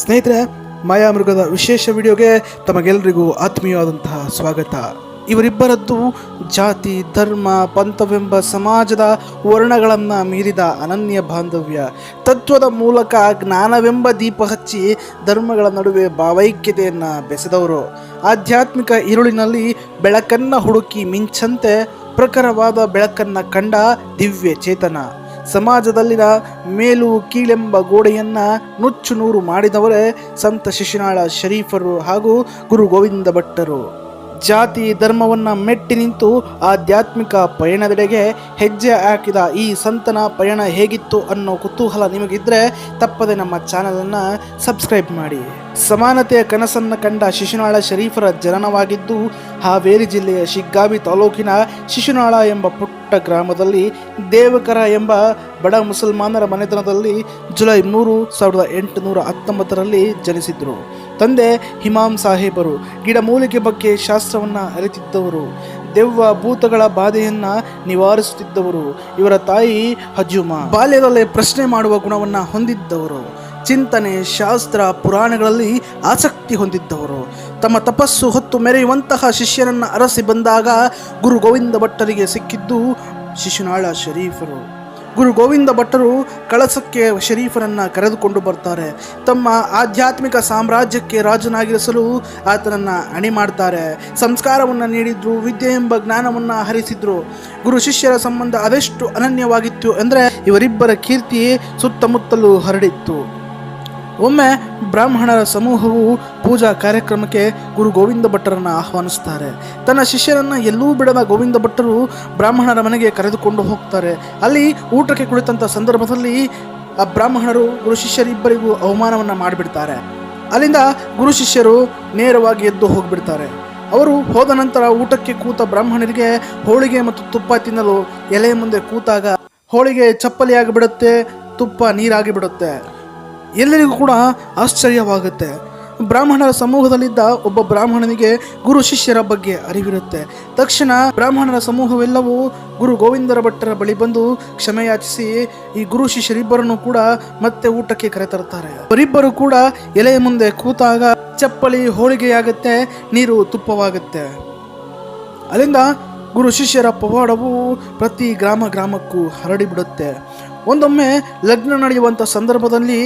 ಸ್ನೇಹಿತರೆ ಮಾಯಾಮೃಗದ ವಿಶೇಷ ವಿಡಿಯೋಗೆ ತಮಗೆಲ್ಲರಿಗೂ ಆತ್ಮೀಯವಾದಂತಹ ಸ್ವಾಗತ. ಇವರಿಬ್ಬರದ್ದು ಜಾತಿ, ಧರ್ಮ, ಪಂಥವೆಂಬ ಸಮಾಜದ ವರ್ಣಗಳನ್ನು ಮೀರಿದ ಅನನ್ಯ ಬಾಂಧವ್ಯ. ತತ್ವದ ಮೂಲಕ ಜ್ಞಾನವೆಂಬ ದೀಪ ಹಚ್ಚಿ ಧರ್ಮಗಳ ನಡುವೆ ಭಾವೈಕ್ಯತೆಯನ್ನು ಬೆಸೆದವರು. ಆಧ್ಯಾತ್ಮಿಕ ಇರುಳಿನಲ್ಲಿ ಬೆಳಕನ್ನು ಹುಡುಕಿ ಮಿಂಚಂತೆ ಪ್ರಖರವಾದ ಬೆಳಕನ್ನು ಕಂಡ ದಿವ್ಯ ಚೇತನ ಸಮಾಜದಲ್ಲಿನ ಮೇಲು ಕೀಳೆಂಬ ಗೋಡೆಯನ್ನ ನುಚ್ಚು ನೂರು ಮಾಡಿದವರೇ ಸಂತ ಶಿಶುನಾಳ ಶರೀಫರು ಹಾಗೂ ಗುರು ಗೋವಿಂದ ಭಟ್ಟರು. ಜಾತಿ ಧರ್ಮವನ್ನ ಮೆಟ್ಟಿ ನಿಂತು ಆಧ್ಯಾತ್ಮಿಕ ಪಯಣದೆಡೆಗೆ ಹೆಜ್ಜೆ ಹಾಕಿದ ಈ ಸಂತನ ಪಯಣ ಹೇಗಿತ್ತು ಅನ್ನೋ ಕುತೂಹಲ ನಿಮಗಿದ್ರೆ ತಪ್ಪದೆ ನಮ್ಮ ಚಾನಲನ್ನು ಸಬ್ಸ್ಕ್ರೈಬ್ ಮಾಡಿ. ಸಮಾನತೆಯ ಕನಸನ್ನು ಕಂಡ ಶಿಶುನಾಳ ಶರೀಫರ ಜನನವಾಗಿದ್ದು ಹಾವೇರಿ ಜಿಲ್ಲೆಯ ಶಿಗ್ಗಾವಿ ತಾಲೂಕಿನ ಶಿಶುನಾಳ ಎಂಬ ಪುಟ್ಟ ಗ್ರಾಮದಲ್ಲಿ ದೇವಕರ ಎಂಬ ಬಡ ಮುಸಲ್ಮಾನರ ಮನೆತನದಲ್ಲಿ ಜುಲೈ ಮೂರು ಸಾವಿರದ ಎಂಟುನೂರ ಹತ್ತೊಂಬತ್ತರಲ್ಲಿ ಜನಿಸಿದ್ರು ತಂದೆ ಹಿಮಾಂ ಸಾಹೇಬರು ಗಿಡಮೂಲಿಕೆ ಬಗ್ಗೆ ಶಾಸ್ತ್ರವನ್ನು ಅರಿತಿದ್ದವರು. ದೆವ್ವ ಭೂತಗಳ ಬಾಧೆಯನ್ನು ನಿವಾರಿಸುತ್ತಿದ್ದವರು. ಇವರ ತಾಯಿ ಹಜುಮಾ. ಬಾಲ್ಯದಲ್ಲೇ ಪ್ರಶ್ನೆ ಮಾಡುವ ಗುಣವನ್ನು ಹೊಂದಿದ್ದವರು. ಚಿಂತನೆ, ಶಾಸ್ತ್ರ, ಪುರಾಣಗಳಲ್ಲಿ ಆಸಕ್ತಿ ಹೊಂದಿದ್ದವರು. ತಮ್ಮ ತಪಸ್ಸು ಹೊತ್ತು ಮೆರೆಯುವಂತಹ ಶಿಷ್ಯನನ್ನು ಅರಸಿ ಬಂದಾಗ ಗುರು ಗೋವಿಂದ ಭಟ್ಟರಿಗೆ ಸಿಕ್ಕಿದ್ದು ಶಿಶುನಾಳ ಶರೀಫರು. ಗುರು ಗೋವಿಂದ ಭಟ್ಟರು ಕಳಸಕ್ಕೆ ಶರೀಫನನ್ನು ಕರೆದುಕೊಂಡು ಬರ್ತಾರೆ. ತಮ್ಮ ಆಧ್ಯಾತ್ಮಿಕ ಸಾಮ್ರಾಜ್ಯಕ್ಕೆ ರಾಜನಾಗಿರಿಸಲು ಆತನನ್ನು ಅಣಿ ಮಾಡ್ತಾರೆ ಸಂಸ್ಕಾರವನ್ನು ನೀಡಿದ್ರು, ವಿದ್ಯೆ ಎಂಬ ಜ್ಞಾನವನ್ನು ಹರಿಸಿದ್ರು. ಗುರು ಶಿಷ್ಯರ ಸಂಬಂಧ ಅದೆಷ್ಟು ಅನನ್ಯವಾಗಿತ್ತು ಅಂದರೆ ಇವರಿಬ್ಬರ ಕೀರ್ತಿಯೇ ಸುತ್ತಮುತ್ತಲೂ ಹರಡಿತ್ತು. ಒಮ್ಮೆ ಬ್ರಾಹ್ಮಣರ ಸಮೂಹವು ಪೂಜಾ ಕಾರ್ಯಕ್ರಮಕ್ಕೆ ಗುರು ಗೋವಿಂದ ಭಟ್ಟರನ್ನು ಆಹ್ವಾನಿಸ್ತಾರೆ. ತನ್ನ ಶಿಷ್ಯರನ್ನು ಎಲ್ಲೂ ಬಿಡದ ಗೋವಿಂದ ಭಟ್ಟರು ಬ್ರಾಹ್ಮಣರ ಮನೆಗೆ ಕರೆದುಕೊಂಡು ಹೋಗ್ತಾರೆ. ಅಲ್ಲಿ ಊಟಕ್ಕೆ ಕುಳಿತಂಥ ಸಂದರ್ಭದಲ್ಲಿ ಆ ಬ್ರಾಹ್ಮಣರು ಗುರು ಶಿಷ್ಯರಿಬ್ಬರಿಗೂ ಅವಮಾನವನ್ನು ಮಾಡಿಬಿಡ್ತಾರೆ. ಅಲ್ಲಿಂದ ಗುರು ಶಿಷ್ಯರು ನೇರವಾಗಿ ಎದ್ದು ಹೋಗಿಬಿಡ್ತಾರೆ. ಅವರು ಹೋದ ನಂತರ ಊಟಕ್ಕೆ ಕೂತ ಬ್ರಾಹ್ಮಣರಿಗೆ ಹೋಳಿಗೆ ಮತ್ತು ತುಪ್ಪ ತಿನ್ನಲು ಎಲೆ ಮುಂದೆ ಕೂತಾಗ ಹೋಳಿಗೆ ಚಪ್ಪಲಿಯಾಗಿ ಬಿಡುತ್ತೆ ತುಪ್ಪ ನೀರಾಗಿ ಬಿಡುತ್ತೆ ಎಲ್ಲರಿಗೂ ಕೂಡ ಆಶ್ಚರ್ಯವಾಗುತ್ತೆ. ಬ್ರಾಹ್ಮಣರ ಸಮೂಹದಲ್ಲಿದ್ದ ಒಬ್ಬ ಬ್ರಾಹ್ಮಣನಿಗೆ ಗುರು ಶಿಷ್ಯರ ಬಗ್ಗೆ ಅರಿವಿರುತ್ತೆ. ತಕ್ಷಣ ಬ್ರಾಹ್ಮಣರ ಸಮೂಹವೆಲ್ಲವೂ ಗುರು ಗೋವಿಂದರ ಭಟ್ಟರ ಬಳಿ ಬಂದು ಕ್ಷಮೆಯಾಚಿಸಿ ಈ ಗುರು ಶಿಷ್ಯರಿಬ್ಬರನ್ನು ಕೂಡ ಮತ್ತೆ ಊಟಕ್ಕೆ ಕರೆತರುತ್ತಾರೆ. ಅವರಿಬ್ಬರು ಕೂಡ ಎಲೆಯ ಮುಂದೆ ಕೂತಾಗ ಚಪ್ಪಲಿ ಹೋಳಿಗೆಯಾಗುತ್ತೆ, ನೀರು ತುಪ್ಪವಾಗುತ್ತೆ. ಅಲ್ಲಿಂದ ಗುರು ಶಿಷ್ಯರ ಪವಾಡವು ಪ್ರತಿ ಗ್ರಾಮ ಗ್ರಾಮಕ್ಕೂ ಹರಡಿಬಿಡುತ್ತೆ. ಒಂದೊಮ್ಮೆ ಲಗ್ನ ನಡೆಯುವಂಥ ಸಂದರ್ಭದಲ್ಲಿ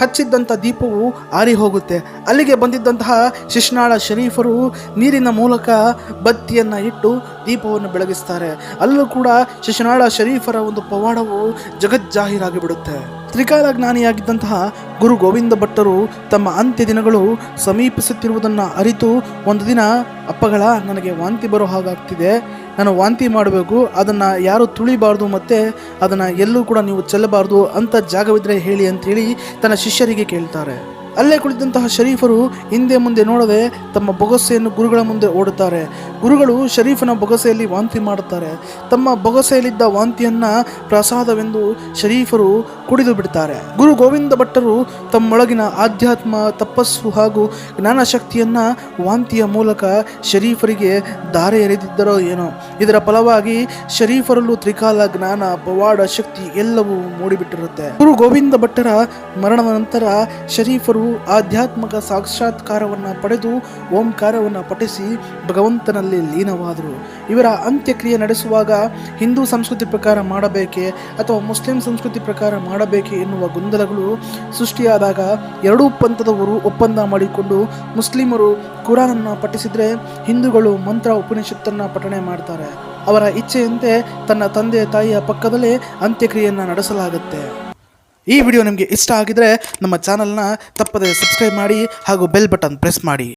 ಹಚ್ಚಿದ್ದಂಥ ದೀಪವು ಆರಿ ಹೋಗುತ್ತೆ. ಅಲ್ಲಿಗೆ ಬಂದಿದ್ದಂತಹ ಶಿಶ್ನಾಳ ಶರೀಫರು ನೀರಿನ ಮೂಲಕ ಬತ್ತಿಯನ್ನು ಇಟ್ಟು ದೀಪವನ್ನು ಬೆಳಗಿಸ್ತಾರೆ. ಅಲ್ಲೂ ಕೂಡ ಶಿಶುನಾಳ ಶರೀಫರ ಒಂದು ಪವಾಡವು ಜಗಜ್ಜಾಹೀರಾಗಿ ಬಿಡುತ್ತೆ. ತ್ರಿಕಾಲ ಜ್ಞಾನಿಯಾಗಿದ್ದಂತಹ ಗುರು ಗೋವಿಂದ ಭಟ್ಟರು ತಮ್ಮ ಅಂತ್ಯ ದಿನಗಳು ಸಮೀಪಿಸುತ್ತಿರುವುದನ್ನು ಅರಿತು ಒಂದು ದಿನ, ಅಪ್ಪಗಳ, ನನಗೆ ವಾಂತಿ ಬರೋ ಹಾಗಾಗ್ತಿದೆ. ನಾನು ವಾಂತಿ ಮಾಡಬೇಕು, ಅದನ್ನು ಯಾರು ತುಳಿಬಾರ್ದು ಮತ್ತು ಅದನ್ನು ಎಲ್ಲೂ ಕೂಡ ನೀವು ಚೆಲ್ಲಬಾರ್ದು ಅಂತ ಜಾಗವಿದ್ರೆ ಹೇಳಿ ಅಂತೇಳಿ ತನ್ನ ಶಿಷ್ಯರಿಗೆ ಕೇಳ್ತಾರೆ. ಅಲ್ಲೇ ಕುಳಿತಂತಹ ಶರೀಫರು ಹಿಂದೆ ಮುಂದೆ ನೋಡದೆ ತಮ್ಮ ಬೊಗಸೆಯನ್ನು ಗುರುಗಳ ಮುಂದೆ ಓಡುತ್ತಾರೆ. ಗುರುಗಳು ಶರೀಫನ ಬೊಗಸೆಯಲ್ಲಿ ವಾಂತಿ ಮಾಡುತ್ತಾರೆ. ತಮ್ಮ ಬೊಗಸೆಯಲ್ಲಿದ್ದ ವಾಂತಿಯನ್ನ ಪ್ರಸಾದವೆಂದು ಶರೀಫರು ಕುಡಿದು ಬಿಡ್ತಾರೆ. ಗುರು ಗೋವಿಂದ ಭಟ್ಟರು ತಮ್ಮೊಳಗಿನ ಆಧ್ಯಾತ್ಮ, ತಪಸ್ಸು ಹಾಗೂ ಜ್ಞಾನ ಶಕ್ತಿಯನ್ನ ವಾಂತಿಯ ಮೂಲಕ ಶರೀಫರಿಗೆ ದಾರೆ ಎರೆದಿದ್ದರೋ ಏನೋ. ಇದರ ಫಲವಾಗಿ ಶರೀಫರಲ್ಲೂ ತ್ರಿಕಾಲ, ಜ್ಞಾನ, ಪವಾಡ, ಶಕ್ತಿ ಎಲ್ಲವೂ ಮೂಡಿಬಿಟ್ಟಿರುತ್ತೆ. ಗುರು ಗೋವಿಂದ ಭಟ್ಟರ ಮರಣದ ನಂತರ ಶರೀಫರು ಆಧ್ಯಾತ್ಮಿಕ ಸಾಕ್ಷಾತ್ಕಾರವನ್ನು ಪಡೆದು ಓಂಕಾರವನ್ನು ಪಠಿಸಿ ಭಗವಂತನಲ್ಲಿ ಲೀನವಾದರು. ಇವರ ಅಂತ್ಯಕ್ರಿಯೆ ನಡೆಸುವಾಗ ಹಿಂದೂ ಸಂಸ್ಕೃತಿ ಪ್ರಕಾರ ಮಾಡಬೇಕೆ ಅಥವಾ ಮುಸ್ಲಿಂ ಸಂಸ್ಕೃತಿ ಪ್ರಕಾರ ಮಾಡಬೇಕೆ ಎನ್ನುವ ಗೊಂದಲಗಳು ಸೃಷ್ಟಿಯಾದಾಗ ಎರಡೂ ಪಂಥದವರು ಒಪ್ಪಂದ ಮಾಡಿಕೊಂಡು ಮುಸ್ಲಿಮರು ಕುರಾನನ್ನು ಪಠಿಸಿದರೆ ಹಿಂದೂಗಳು ಮಂತ್ರ ಉಪನಿಷತ್ತನ್ನು ಪಠಣೆ ಮಾಡ್ತಾರೆ. ಅವರ ಇಚ್ಛೆಯಂತೆ ತನ್ನ ತಂದೆ ತಾಯಿಯ ಪಕ್ಕದಲ್ಲೇ ಅಂತ್ಯಕ್ರಿಯೆಯನ್ನು ನಡೆಸಲಾಗುತ್ತೆ. ಈ ವಿಡಿಯೋ ನಿಮಗೆ ಇಷ್ಟ ಆಗಿದ್ರೆ ನಮ್ಮ ಚಾನಲ್ನ ತಪ್ಪದೆ ಸಬ್ಸ್ಕ್ರೈಬ್ ಮಾಡಿ ಹಾಗೂ ಬೆಲ್ ಬಟನ್ ಪ್ರೆಸ್ ಮಾಡಿ.